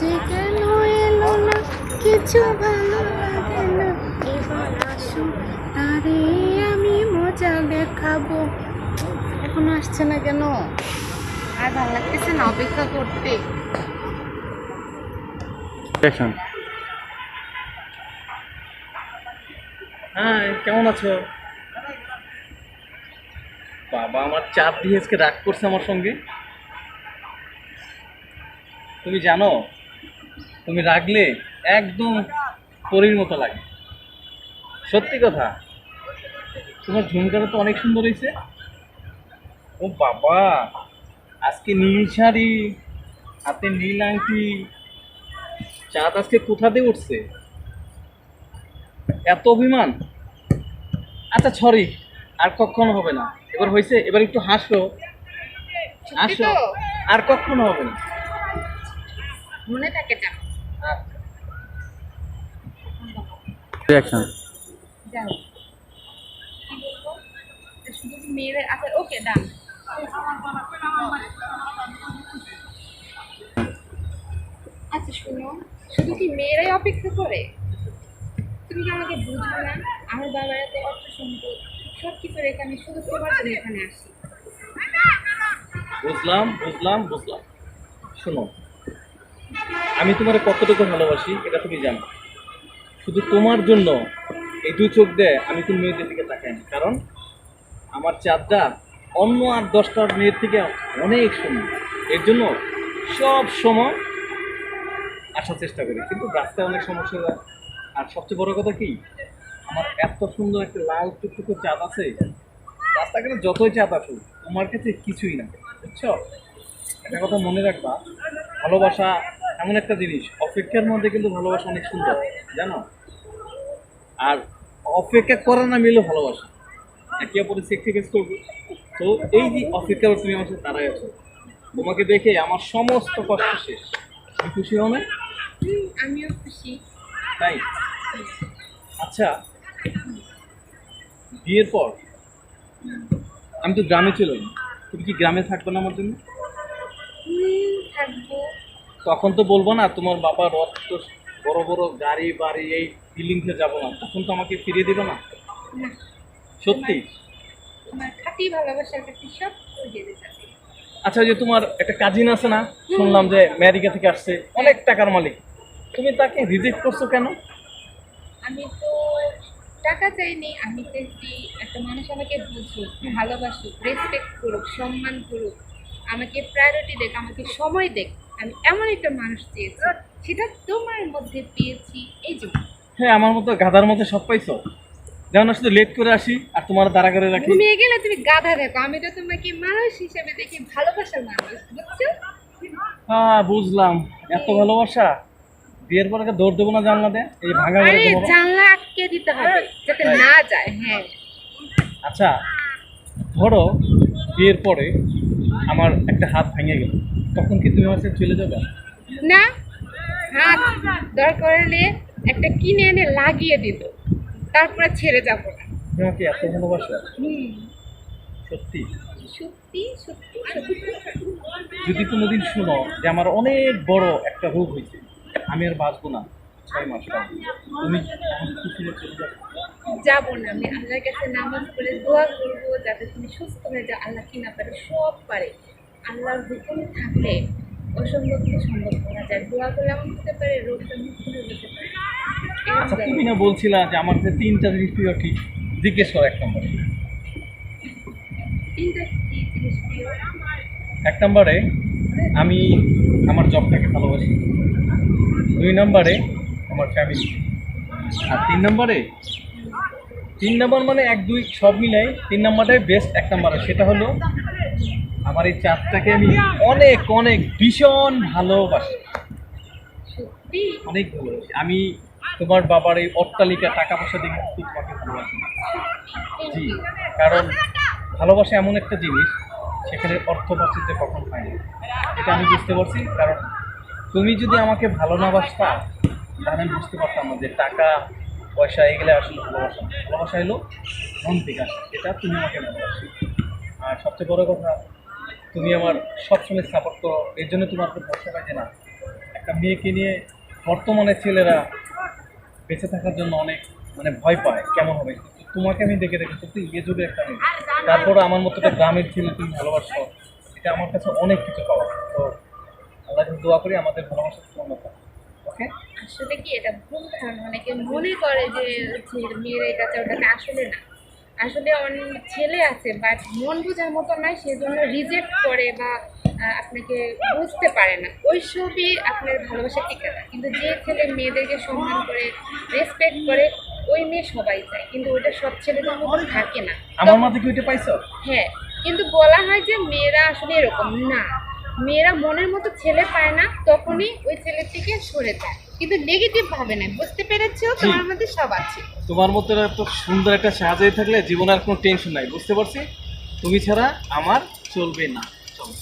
যে কেন এলো না, কিছু ভালো লাগে না। এবার আসুন তারে আমি মজা দেখাবো। এখনও আসছে না কেন? আর ভালো লাগতেছে না অপেক্ষা করতে। অ্যাকশন হ্যাঁ কেমন আছো? বাবা, আমার চাপ দিয়ে আজকে রাগ করছে আমার সঙ্গে। তুমি জানো, তুমি রাগলে একদম পরীর মতো লাগে। সত্যি কথা, তোমার ঝুমকাটা তো অনেক সুন্দর হয়েছে। ও বাবা, আজকে নীল শাড়ি, হাতে নীল আংটি চাঁদ আজকে কোথা দিয়ে উঠছে? এত অভিমান। আচ্ছা সরি আর কখনো হবে না। এবার হয়েছে এবার একটু হাসো। হাসো। আর কখনো হবে না। মনে থাকে রিয়াকশন যাও। শুধু মেয়েদের আচ্ছা ওকে ডান আচ্ছা শোনো। শুধু কি মেয়েরাই অপেক্ষা করে? তুমি কি আমাকে বুঝবে না? আমার বাবার এত অর্থ সম্পদ সব কিছু আমি শুধু তোমার জন্য এখানে আসি। বুঝলাম বুঝলাম বুঝলাম। শোনো, আমি তোমার কতটুকু ভালোবাসি এটা তুমি জানো। শুধু তোমার জন্য এই দুই চোখ দেয় আমি কোন মেয়েদের দিকে তাকাই না। কারণ আমার চাঁদটা অন্য আর দশটার মেয়ের থেকে অনেক সুন্দর। এর জন্য সব সময় আসার চেষ্টা করি। কিন্তু রাস্তায় অনেক সমস্যা হয়। আর সবচেয়ে বড় কথা কি? আমার এত সুন্দর একটা লাল টুকটুকু চাঁদ আছে। রাস্তাঘাটে যতই চাঁদ আসুক তোমার কাছে কিছুই না বুঝছ? একটা কথা মনে রাখবা ভালোবাসা এমন একটা জিনিস অপেক্ষার মধ্যে কিন্তু ভালোবাসা অনেক সুন্দর জানো? আর অপেক্ষা করে না মিলে ভালোবাসা। একে অপরের স্যাক্রিফাইস করবে। তো এই যে অপেক্ষা তুমি আমার সাথে দাঁড়ায় আছো। তোমাকে দেখে আমার সমস্ত কষ্ট শেষ। খুশি হুম, আমিও খুশি। তাই? আচ্ছা বিয়ের পর? আমি তো গ্রামে যাই তুমি কি গ্রামে থাকবে না আমার জন্য? থাকব। তখন তো বলব না তোমার বাবার তো বড় বড় গাড়ি বাড়ি এই বিল্ডিংতে যাব না। তখন তো আমাকে ফিরিয়ে দিবে না। না। সত্যি? খাঁটি ভালোবাসার কাছে সব আচ্ছা যে তোমার একটা কাজিন আছে না? শুনলাম যে আমেরিকা থেকে আসছে। অনেক টাকার মালিক। তুমি তাকে রিজেক্ট করছ কেন? আমি তো টাকা চাইনি আমি চাইছি একটা মানুষ আমাকে বুঝুক ভালোবাসুক রেসপেক্ট করুক সম্মান করুক আমাকে প্রায়োরিটি দেখ আমাকে সময় দেখ। আমি এমন একটা মানুষ চেয়েছি সেটা তোমার মধ্যে পেয়েছি এই যে। হ্যাঁ আমার মতো গাধার মধ্যে সব পাইছো? যেমন শুধু লেট করে আসি আর তোমার দাঁড়া করে রাখি। ঘুমিয়ে গেলে তুমি গাধা দেখো আমি তো তোমাকে মানুষ হিসেবে দেখি ভালোবাসার মানুষ বুঝছ? হ্যাঁ বুঝলাম। এত ভালোবাসা? বিয়ের পর দৌড় দেবো না জানলাতে এই ভাঙা আরে জানলা আটকে দিতে হবে যাতে না যায় হ্যাঁ। আচ্ছা ধরো বিয়ের পরে আমার একটা হাত ভেঙে গেল তখন কি তুমি আমার সাথে চলে যাবে? না হাত দরকার হলে একটা কিনে এনে লাগিয়ে দিত তারপরে ছেড়ে যাব না। আমাকে এত ভালোবাসো? হুম। সত্যি? সত্যি সত্যি সত্যি। যদি কোনোদিন শুনো যে আমার অনেক বড় একটা রোগ হয়েছে আমি আর বাঁচবো না। ছয় মাস তুমি যাবে না আমি আল্লাহর কাছে নামাজ পড়ে দোয়া করব যাতে তুমি সুস্থ হয়ে যাও। আল্লাহ কি না পারে সব পারে। আল্লাহর হুকুম থাকলে অসম্ভবকে সম্ভব করা যায়। দোয়া করলে এমন হতে পারে রোগটা মুক্ত যেতে পারে। আচ্ছা তুমি না বলছিলা যে আমার যে তিনটা জিনিস প্রিয় কি জিজ্ঞেস করো এক নম্বরে। তিনটা কি জিনিস প্রিয়? এক নম্বরে আমি আমার জবটাকে ভালোবাসি। দুই নম্বরে আমার ফ্যামিলি আর তিন নম্বরে? তিন নম্বর মানে এক দুই সব মিলাই তিন নম্বরটাই বেস্ট এক নম্বরে সেটা হলো আমার এই চাঁদটাকে আমি অনেক অনেক ভীষণ ভালোবাসি। অনেক ভালোবাসি। আমি তোমার বাবার এই অট্টালিকা টাকা পয়সা দিকে খুব তোমাকে ভালোবাসি। জি কারণ ভালোবাসা এমন একটা জিনিস সেখানে অর্থ পাচ্ছিতে কখন পাই না এটা আমি বুঝতে পারছি কারণ তুমি যদি আমাকে ভালো না বাসতা তাহলে আমি বুঝতে পারতাম না যে টাকা, পয়সা, এগুলো আসলে ভালোবাসা। ভালোবাসা এলো মন থেকে আসে, এটা তুমি আমাকে ভালোবাসো। আর সবচেয়ে বড় কথা, তুমি আমার সবসময় সাপোর্ট করো, এর জন্য তোমার খুব ভরসা পাই না। একটা মেয়েকে নিয়ে বর্তমানে ছেলেরা বেঁচে থাকার জন্য অনেক মানে ভয় পায়, কেমন হবে? তোমাকে আমি দেখে দেখে সত্যি ইয়ে যুগে একটা মেয়ে। তারপরে আমার মতো একটা গ্রামের ছেলে তুমি ভালোবাসো, এটা আমার কাছে অনেক কিছু পাওয়া। তো আল্লাহ দোয়া করি আমাদের ভালোবাসা পূর্ণ ওকে? আসলে কি এটা ভুল ধারণা? অনেকে মনে করে যে মেয়েরা এটা ওটাকে আসলে না। আসলে অনেক ছেলে আছে বাট মন বোঝার মতো নয় সেজন্য রিজেক্ট করে বা আপনাকে বুঝতে পারে না। ওই সবই আপনার ভালোবাসা টিকে না কিন্তু যে ছেলে মেয়েদেরকে সম্মান করে রেসপেক্ট করে ওই মেয়ে সবাই চায়। কিন্তু ওটা সব ছেলেদের মধ্যে থাকে না। আমার মাঝে কি ওইটা পাইছো? হ্যাঁ কিন্তু বলা হয় যে মেয়েরা আসলে এরকম না। মেয়েরা মনের মতো ছেলে পায় না তখনই ওই ছেলের থেকে সরে যায়। কিন্তু নেগেটিভ ভাবে না বুঝতে পেরেছ? তোমার মধ্যে সব আছে। তোমার মতো এত সুন্দর একটা সাজাই থাকলে জীবনে আর কোনো টেনশন নাই বুঝতে পারছি? তুমি ছাড়া আমার চলবে না। চলো।